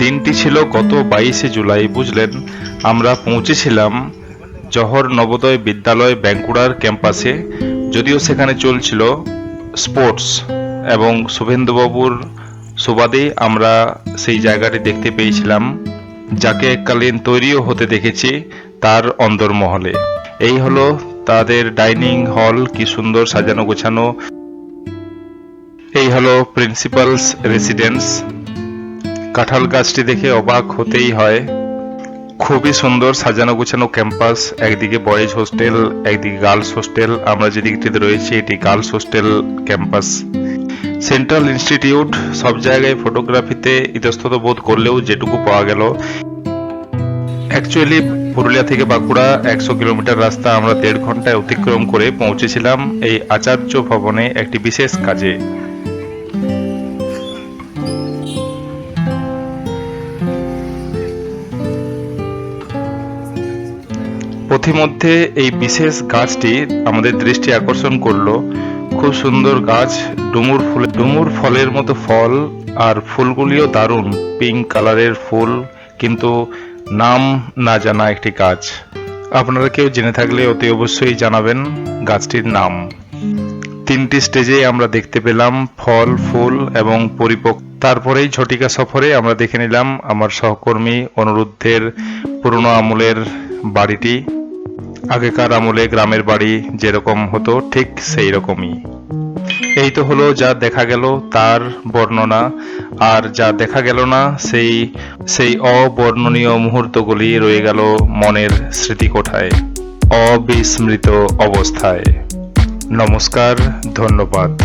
দিনটি ছিল গত বাইশে জুলাই, বুঝলেন? আমরা পৌঁছেছিলাম জহর নবোদয় বিদ্যালয় ব্যাঙ্কুড়ার ক্যাম্পাসে, যদিও সেখানে চলছিল স্পোর্টস এবং শুভেন্দুবাবুর সুবাদে আমরা সেই জায়গাটি দেখতে পেয়েছিলাম, যাকে এককালীন তৈরিও হতে দেখেছি তার অন্দরমহলে এই হলো তাদের ডাইনিং হল, কি সুন্দর সাজানো গোছানো। এই হলো প্রিন্সিপালস রেসিডেন্স। কাঁঠাল গাছটি দেখে অবাক হতেই হয়। খুবই সুন্দর সাজানো গোছানো ক্যাম্পাস, একদিকে বয়েজ হোস্টেল, একদিকে গার্লস হোস্টেল। আমরা যেদিকটিতে রয়েছি, এটি girls hostel campus. Central institute সব জায়গায় ফটোগ্রাফিতে ইতস্তত বোধ করলেও যেটুকু পাওয়া গেল। অ্যাকচুয়ালি পুরুলিয়া থেকে বাঁকুড়া একশো কিলোমিটার রাস্তা আমরা দেড় ঘন্টায় অতিক্রম করে পৌঁছেছিলাম এই আচার্য ভবনে একটি বিশেষ কাজে। পথিমধ্যে এই বিশেষ গাছটি আমাদের দৃষ্টি আকর্ষণ করল। খুব সুন্দর গাছ, ডুমুর ফুল ডুমুর ফলের মতো ফল আর ফুলগুলিও দারুণ পিঙ্ক কালারের ফুল, কিন্তু নাম না জানা একটি গাছ। আপনারা কেউ জেনে থাকলে অতি অবশ্যই জানাবেন গাছটির নাম। তিনটি স্টেজে আমরা দেখতে পেলাম ফল, ফুল এবং পরিপক্ক তারপরেই ঝটিকা সফরে আমরা দেখে নিলাম আমার সহকর্মী অনুরুদ্ধের পুরনো আমলের বাড়িটি। আগেকার আমলে গ্রামের বাড়ি যেরকম হতো, ঠিক সেই রকমই এই তো হলো যা দেখা গেল তার বর্ণনা, আর যা দেখা গেল না সেই সেই অবর্ণনীয় মুহূর্তগুলি রয়ে গেল মনের স্মৃতিকোঠায়, অবিস্মৃত অবস্থায়। নমস্কার, ধন্যবাদ।